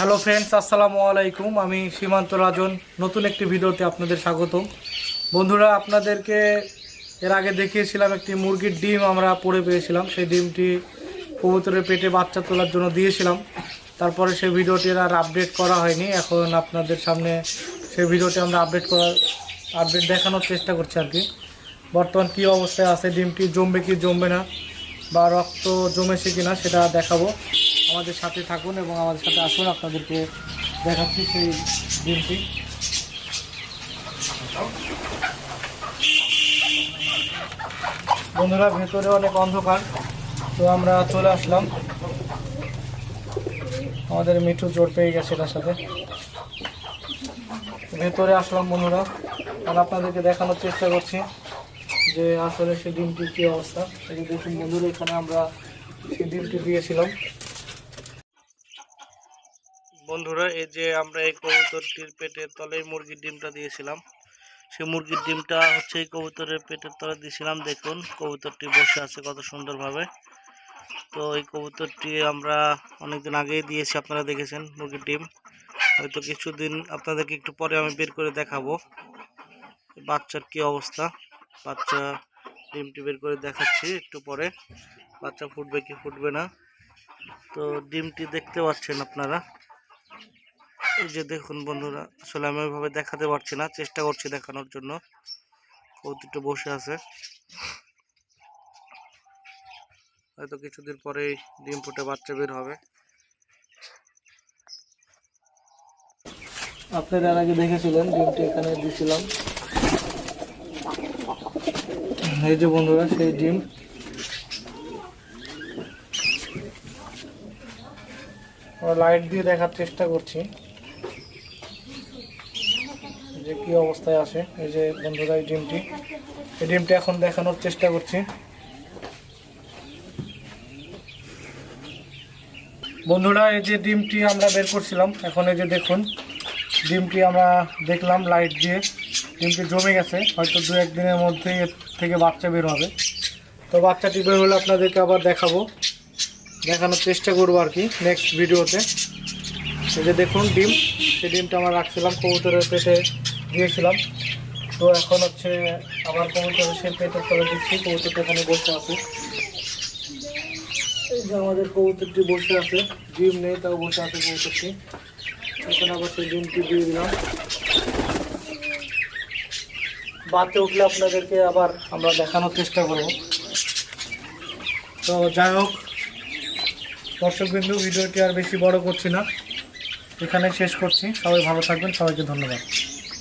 Hello friends আসসালামু আলাইকুম। আমি সীমান্ত রাজন। নতুন একটি ভিডিওতে আপনাদের স্বাগতম। বন্ধুরা, আপনাদেরকে এর আগে দেখিয়েছিলাম একটি মুরগির ডিম আমরা পড়ে পেয়েছিলাম। সেই ডিমটি কবুতরের পেটে বাচ্চা তোলার জন্য দিয়েছিলাম। তারপরে সেই ভিডিওটির আর আপডেট করা হয়নি। এখন আপনাদের সামনে সেই ভিডিওটি আমরা আপডেট করার, আপডেট দেখানোর চেষ্টা করছি আর কি। বর্তমান কী অবস্থায় আছে? ডিমটি জমবে কি জমবে না? বা রক্ত জমেছে কি না সেটা দেখাবো। আমাদের সাথে থাকুন এবং আমাদের সাথে আসুন, আপনাদেরকে দেখাচ্ছি সেই দিনটি। বন্ধুরা, ভেতরে অনেক অন্ধকার, তো আমরা চলে আসলাম। আমাদের মিঠু জোর পেয়ে গেছে এটার সাথে। ভেতরে আসলাম বন্ধুরা, আর আপনাদেরকে দেখানোর চেষ্টা করছি যে আসলে সেই ডিমটির কী অবস্থা। দেখুন বন্ধুরা, এখানে আমরা সেই ডিমটি দিয়েছিলাম। বন্ধুরা, এই যে আমরা এই কবুতরটির পেটের তলে মুরগির ডিমটা দিয়েছিলাম। সেই মুরগির ডিমটা হচ্ছে এই কবুতরের পেটের তলে দিয়েছিলাম। দেখুন, কবুতরটি বসে আছে কত সুন্দরভাবে। তো এই কবুতরটি আমরা অনেকদিন আগেই দিয়েছি, আপনারা দেখেছেন মুরগির ডিম। হয়তো কিছুদিন আপনাদেরকে একটু পরে আমি বের করে দেখাবো। বাচ্চার কি অবস্থা? বাচ্চা ডিমটি বের করে দেখাচ্ছি একটু পরে। বাচ্চা ফুটবে কি ফুটবে না? তো ডিমটি দেখতে পাচ্ছেন আপনারা। যে দেখুন বন্ধুরা, আসলে আমি ওইভাবে দেখাতে পারছি না, চেষ্টা করছি দেখানোর জন্য। কৌতুকটা বসে আছে। হয়তো কিছুদিন পরেই ডিম ফুটে বাচ্চা বের হবে। আপনারা এর আগে দেখেছিলেন, ডিমটি এখানে দিয়েছিলাম। এই যে বন্ধুরা, সেই ডিম। লাইট দিয়ে দেখার চেষ্টা করছি। যে কি অবস্থায় আছে, এই যে বন্ধুরা, এই ডিমটি। এই ডিমটি এখন দেখানোর চেষ্টা করছি। বন্ধুরা, এই যে ডিমটি আমরা বের করছিলাম, এখন এই যে দেখুন, ডিমটি আমরা দেখলাম লাইট দিয়ে। ডিমটি জমে গেছে, হয়তো দু একদিনের মধ্যেই এর থেকে বাচ্চা বের হবে। তো বাচ্চাটি বের হলে আপনাদেরকে আবার দেখাবো। দেখানোর চেষ্টা করব আর কি নেক্সট ভিডিওতে এই যে দেখুন ডিম, সেই ডিমটা আমরা রাখছিলাম কবুতরের পেটে। দিয়েছিলাম তো এখন হচ্ছে আবার কবুতরের সেই পেটের তলে দিচ্ছি, কবুতরটা এখানে বসে আছে। এই যে আমাদের কবুতরটি বসে আছে, ডিম নেই, তাও বসে আছে কবুতরটি। এখন আবার সেই ডিমটি দিয়ে দিলাম। বাতে উঠলে আপনাদেরকে আবার আমরা দেখানোর চেষ্টা করব। তো যাই হোক, দর্শকবিন্দু, ভিডিওটি আর বেশি বড় করছি না। এখানে শেষ করছি। সবাই ভালো থাকবেন। সবাইকে ধন্যবাদ।